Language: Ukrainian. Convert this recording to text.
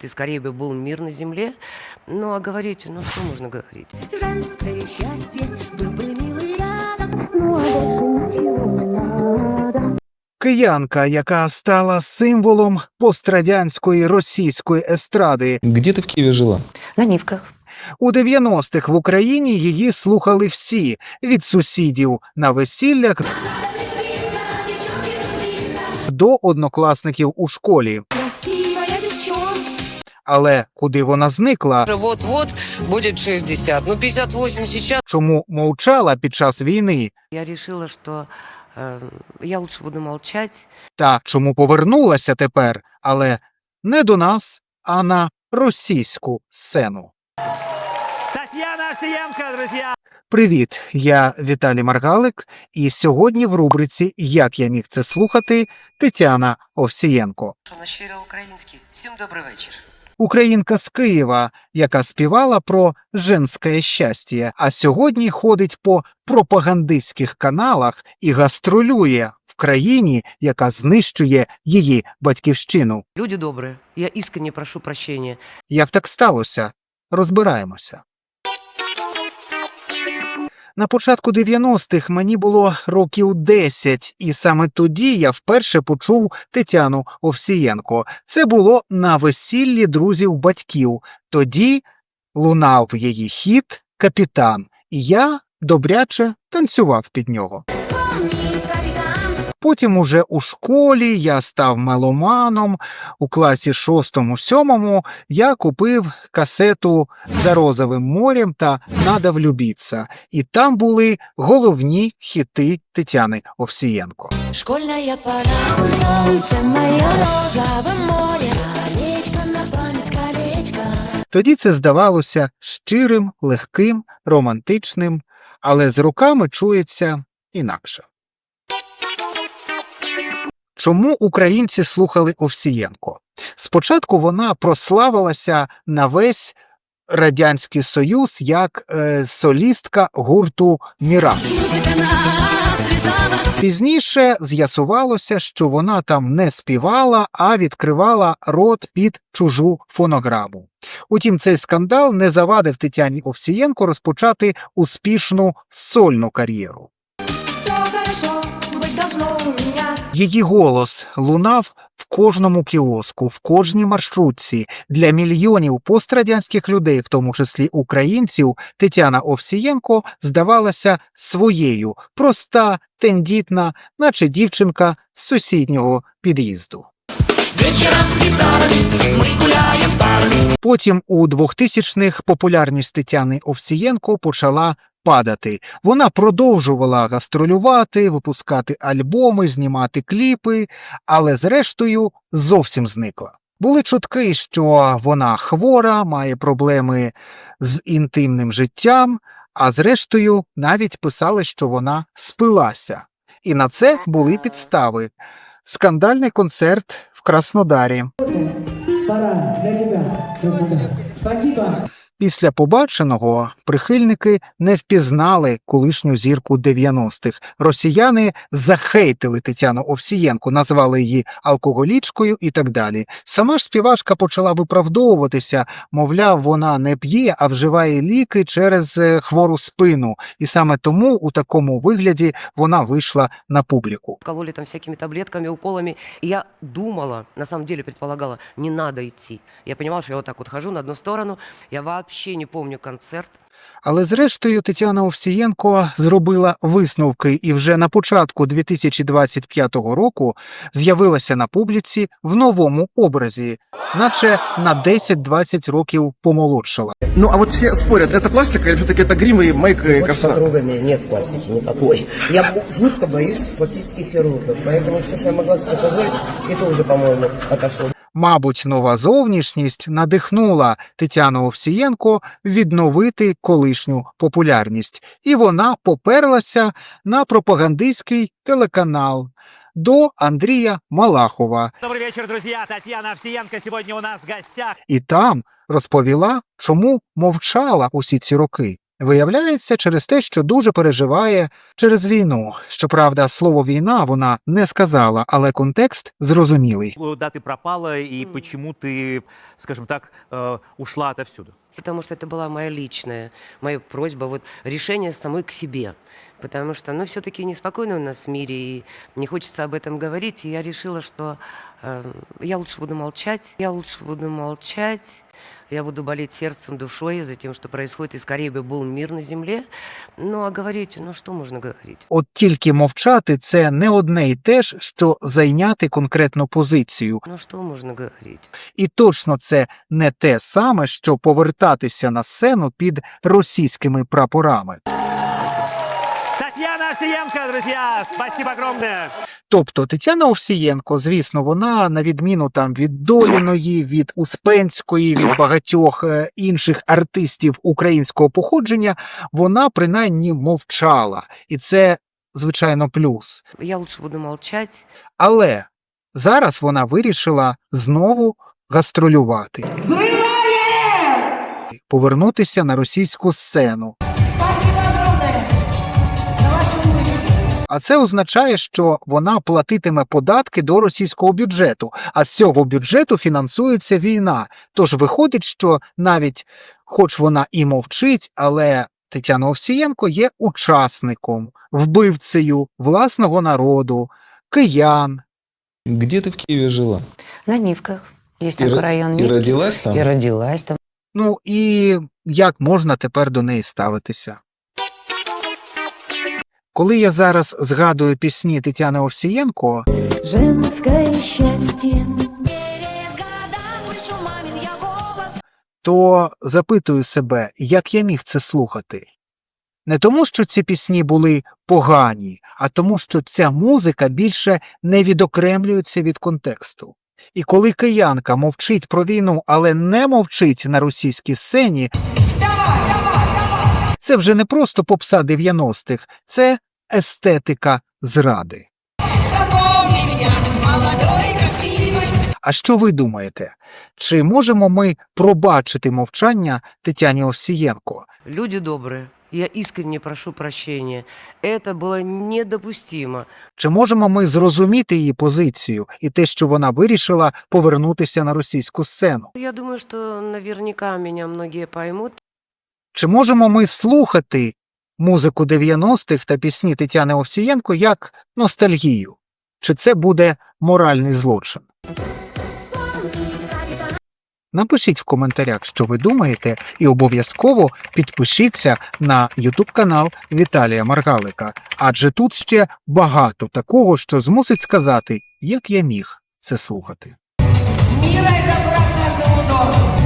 И скорее бы был мир на земле. Ну, а говорить, ну, что можно говорить? Женское счастье, был бы милый рядом. Киянка, яка стала символом пострадянської російської естради. Где ты в Киеве жила? На Нивках. У 90-х в Україні її слухали всі від сусідів на весіллях до однокласників у школі. Але куди вона зникла? Уже Вот-вот будет 60. Ну, 58 сейчас. Чому мовчала під час війни? Я решила, что э, я лучше буду молчать. Та чому повернулася тепер, але не до нас, а на російську сцену. Татьяна Овсиенко, друзья! Привіт, я Віталій Маргалик, і сьогодні в рубриці Як я міг це слухати Тетяна Овсієнко, На щиро український. Всім добрий вечір. Українка з Києва, яка співала про женське щастя, а сьогодні ходить по пропагандистських каналах і гастролює в країні, яка знищує її батьківщину. Люди добре, я іскренне прошу прощення. Як так сталося? Розбираємося. На початку 90-х мені було років 10, і саме тоді я вперше почув Тетяну Овсієнко. Це було на весіллі друзів батьків. Тоді лунав її хіт Капітан, і я добряче танцював під нього. Потім уже у школі я став меломаном. У класі шостому-сьомому я купив касету за розовим морем та «Надо влюбіться», і там були головні хіти Тетяни Овсієнко. Школьная пора, солнце мое, розовое море. Тоді це здавалося щирим, легким, романтичним, але з руками чується інакше. Чому українці слухали Овсієнко? Спочатку вона прославилася на весь Радянський Союз як е, солістка гурту Міраж. Пізніше з'ясувалося, що вона там не співала, а відкривала рот під чужу фонограму. Утім, цей скандал не завадив Тетяні Овсієнко розпочати успішну сольну кар'єру. Все должно у меня. Її голос лунав в кожному кіоску, в кожній маршрутці. Для мільйонів пострадянських людей, в тому числі українців, Тетяна Овсієнко здавалася своєю, проста, тендітна, наче дівчинка з сусіднього під'їзду. Потім у 2000-х популярність Тетяни Овсієнко почала падати. Вона продовжувала гастролювати, випускати альбоми, знімати кліпи, але зрештою зовсім зникла. Були чутки, що вона хвора, має проблеми з інтимним життям, а зрештою навіть писали, що вона спилася. І на це були підстави. Скандальний концерт в Краснодарі. Пора для тебя. Спасибо. Після побаченого прихильники не впізнали колишню зірку 90-х. Росіяни захейтили Тетяну Овсієнко, назвали її алкоголічкою і так далі. Сама ж співачка почала виправдовуватися, мовляв, вона не п'є, а вживає ліки через е, хвору спину, і саме тому у такому вигляді вона вийшла на публіку. Кололи там всякими таблетками, уколами. И я думала, на самом деле предполагала, не надо идти. Я понимала, что я вот так вот хожу на одну сторону. Я вообще не помню концерт. Але зрештою Тетяна Овсієнко зробила висновки і вже на початку 2025 року з'явилася на публіці в новому образі, наче на 10-20 років помолодшала. Ну, а вот все спорят, это пластика или все-таки это грим и мейк и Под коса? подругами нет пластики никакой. Я жутко боюсь пластических хирургов, поэтому все, что я могла себе позволить, это уже, по-моему, отошло. Мабуть, нова зовнішність надихнула Тетяну Овсієнко відновити колишню популярність, і вона поперлася на пропагандистський телеканал до Андрія Малахова. Добрый вечер, друзья! Татьяна Овсиенко сегодня у нас в гостях. і там розповіла, чому мовчала усі ці роки. Виявляється, через те, що дуже переживає через війну. Щоправда, слово війна вона не сказала, але контекст зрозумілий. Куда ты пропала и почему ты, скажем так, э, ушла отовсюду? Потому что это была моя личная, моя просьба, вот решение самой к себе. Потому что, ну, все-таки неспокойно у нас в мире, и не хочется об этом говорить. И я решила, что э, я лучше буду молчать, я лучше буду молчать, я буду болеть сердцем, душой за тем, что происходит, и скорее бы был мир на земле. Ну, а говорить, ну, что можно говорить? От тільки мовчати це не одне й те ж, що зайняти конкретну позицію. Ну, что можно говорить? І точно це не те саме, що повертатися на сцену під російськими прапорами. Татьяна Овсиенко, друзья, спасибо огромное. Тобто Тетяна Овсієнко, звісно, вона на відміну там від Доліної, від Успенської, від багатьох е, інших артистів українського походження, вона принаймні мовчала, і це звичайно плюс. Я лучше буду молчать. Але зараз вона вирішила знову гастролювати. Повернутися на російську сцену. А це означає, що вона платитиме податки до російського бюджету, а з цього бюджету фінансується війна. Тож виходить, що навіть хоч вона і мовчить, але Тетяна Овсієнко є учасником, вбивцею власного народу, киян, Где ты в Киеве жила? На Нивках. Есть такой район. и Нивки. родилась там? И родилась там. Ну і як можна тепер до неї ставитися? Коли я зараз згадую пісні Тетяни Овсієнко, Женское счастье то запитую себе, як я міг це слухати. Не тому, що ці пісні були погані, а тому, що ця музика більше не відокремлюється від контексту. І коли киянка мовчить про війну, але не мовчить на російській сцені, це вже не просто попса 90-х, це естетика зради. А що ви думаєте? Чи можемо ми пробачити мовчання Тетяні Овсієнко? Люди добрые, я искренне прошу прощения. Это было недопустимо. Чи можемо ми зрозуміти її позицію і те, що вона вирішила повернутися на російську сцену? Я думаю, что наверняка меня многие поймут. Чи можемо ми слухати музику 90-х та пісні Тетяни Овсієнко як ностальгію? Чи це буде моральний злочин? Напишіть в коментарях, що ви думаєте, і обов'язково підпишіться на YouTube канал Віталія Маргалика, адже тут ще багато такого, що змусить сказати, як я міг це слухати. И добра каждому дому.